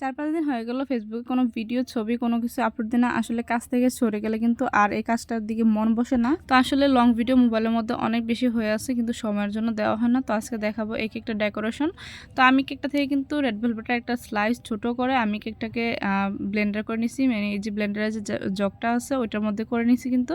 চার পাঁচ দিন হয়ে গেল ফেসবুকে কোনো ভিডিও ছবি, কোনো কিছু আপলোড দিই না। আসলে কাজ থেকে সরে গেলে কিন্তু আর এই কাজটার দিকে মন বসে না। তো আসলে লং ভিডিও মোবাইলের মধ্যে অনেক বেশি হয়ে আছে কিন্তু সময়ের জন্য দেওয়া হয় না। তো আজকে দেখাবো এক একটা ডেকোরেশন তো আমি কেকটা থেকে কিন্তু রেড ভেলভেটের একটা স্লাইস ছোট করে আমি কেকটাকে ব্লেন্ডার করে নিছি। মানে এই যে ব্লেন্ডারের যে জগটা আছে ওইটার মধ্যে করে নিছি কিন্তু।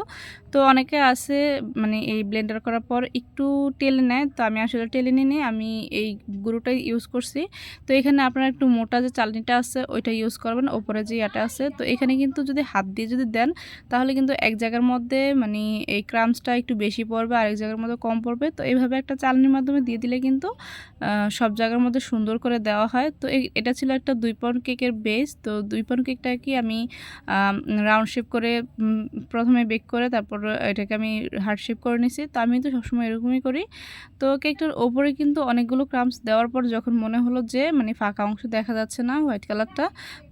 তো অনেকে আছে মানে এই ব্লেন্ডার করার পর একটু টেলে নেয়। তো আমি আসলে টেলে নিই আমি এই গুঁড়োটাই ইউজ করছি। তো এখানে আপনারা একটু মোটা যে চালনিটা আছে, ওইটা ইউজ করবেন, ওপরে যে ইয়াটা আছে। তো এখানে কিন্তু যদি হাত দিয়ে যদি দেন, তাহলে কিন্তু এক জায়গার মধ্যে মানে এই ক্রামসটা একটু বেশি পড়বে, আরেক জায়গার মধ্যে কম পড়বে। তো এইভাবে একটা চালনির মাধ্যমে দিয়ে দিলে কিন্তু সব জায়গার মধ্যে সুন্দর করে দেওয়া হয়। তো এটা ছিল একটা দুই পাউন্ড কেকের বেস তো দুই পাউন্ড কেকটা কি আমি রাউন্ড শেপ করে প্রথমে বেক করে, তারপর এটাকে আমি হার্ড শেপ করে নিছি। তো আমি তো সবসময় এরকমই করি। তো কেকটার ওপরে কিন্তু অনেকগুলো ক্রামস দেওয়ার পর যখন মনে হলো যে মানে ফাঁকা অংশ দেখা যাচ্ছে না হোয়াইট কালারটা।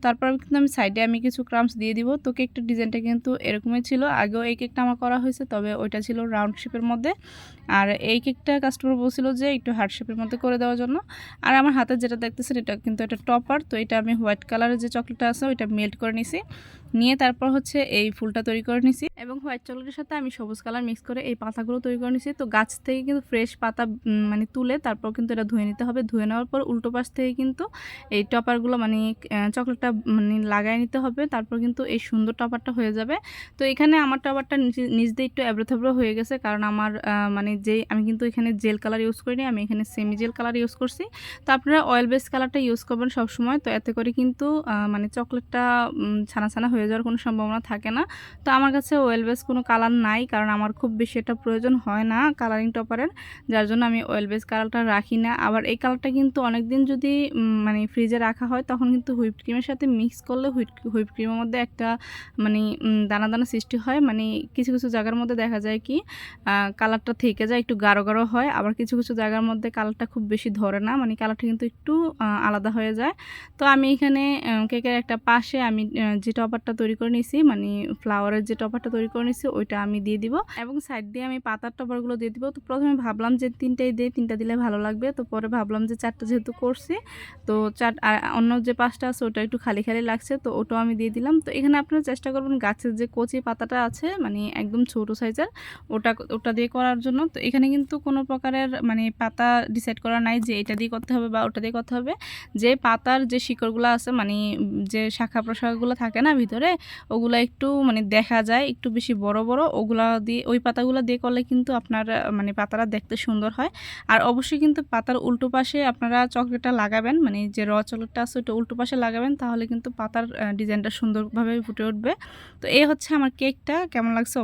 তারপর কিন্তু আমি সাইডে আমি কিছু ক্রামস দিয়ে দিব। তো কেকটার ডিজাইনটা কিন্তু এরকমই ছিল। আগেও এই কেকটা আমার করা হয়েছে, তবে ওইটা ছিল রাউন্ড শেপের মধ্যে। আর এই কেকটা কাস্টমার বলছিল যে একটু হার্ড শেপের মধ্যে করে দেওয়ার জন্য। আর আমার হাতে যেটা দেখতেছেন, এটা কিন্তু একটা টপার। তো এটা আমি হোয়াইট কালারের যে চকলেটটা আছে, ওইটা মেল্ট করে নিছি। নিয়ে তারপর হচ্ছে এই ফুলটা তৈরি করে নিছি। এবং হোয়াইট চকলেটের সাথে আমি সবুজ কালার মিক্স করে এই পাতাগুলো তৈরি করে নিছি। তো গাছ থেকে কিন্তু ফ্রেশ পাতা মানে তুলে তারপর কিন্তু এটা ধুয়ে নিতে হবে। ধুয়ে নেওয়ার পর উল্টো পাশ থেকে কিন্তু এই টপারগুলো মানে আহ, চকলেটটা মানে লাগাই নিতে হবে তারপর কিন্তু এই সুন্দর টপারটা হয়ে যাবে। তো এখানে আমার টপারটা নিচ দিয়ে একটু এবড়ো হয়ে গেছে কারণ আমার মানে যেই আমি কিন্তু এখানে জেল কালার ইউজ করিনি আমি এখানে সেমি জেল কালার ইউজ করছি। তো আপনারা অয়েল বেস কালারটা ইউজ করবেন সবসময় তো এতে করে কিন্তু মানে চকলেটটা ছানা ছানা হয়ে যাওয়ার কোনো সম্ভাবনা থাকে না। তো আমার কাছে অয়েল বেস কোনো কালার নাই কারণ আমার খুব বেশি এটা প্রয়োজন হয় না কালারিং টপারের যার জন্য আমি অয়েল বেস কালারটা রাখি না। আবার এই কালারটা কিন্তু অনেক দিন যদি মানে ফ্রিজে রাখা হয় তখন কিন্তু হুইপ ক্রিমের সাথে মিক্স করলে হুইপ হুইপ ক্রিমের মধ্যে একটা মানে দানা দানা সৃষ্টি হয়। মানে কিছু কিছু জায়গার মধ্যে দেখা যায় কি কালারটা থেকে যায়, একটু গাঢ় গাঢ় হয়। আবার কিছু কিছু জায়গার মধ্যে কালারটা খুব বেশি ধরে না। মানে কালারটা কিন্তু একটু আলাদা হয়ে যায়। তো আমি এখানে কেকের একটা পাশে আমি যে টপারটা তৈরি করে নিছি মানে ফ্লাওয়ারের যে টপারটা তৈরি করে নিছি, ওইটা আমি দিয়ে দিব। এবং সাইড দিয়ে আমি পাতার টপারগুলো দিয়ে দিব। তো প্রথমে ভাবলাম যে তিনটাই দিয়ে তিনটা দিলে ভালো লাগবে। তো পরে ভাবলাম যে চারটা যেহেতু করছি, তো চার অন্য যে পাশটা আছে, ওটা একটু খালি খালি লাগছে, তো ওটাও আমি দিয়ে দিলাম। তো এখানে আপনারা চেষ্টা করবেন গাছের যে কচি পাতাটা আছে মানে একদম ছোট সাইজের, ওটা ওটা দিয়ে করার জন্য। তো এখানে কিন্তু কোনো প্রকারের মানে পাতা ডিসাইড করা নাই যে এটা দিয়ে করতে হবে বা ওটা দিয়ে করতে হবে। যে পাতার যে শিকড়গুলো আছে মানে যে শাখা প্রশাখাগুলো থাকে না ভিতরে, ওগুলো একটু মানে দেখা যায়, একটু বেশি বড় বড়, ওগুলা দিয়ে, ওই পাতাগুলো দিয়ে করলে কিন্তু আপনার মানে পাতাটা দেখতে সুন্দর হয়। আর অবশ্যই কিন্তু পাতার উল্টো পাশে আপনারা চকলেটটা লাগাবেন মানে যে র চকলেটটা আছে, ওটা উল্টো পাশে লাগাবেন, তাহলে কিন্তু পাতার ডিজাইনটা সুন্দরভাবে ফুটে উঠবে। তো এই হচ্ছে আমার কেকটা, কেমন লাগছে?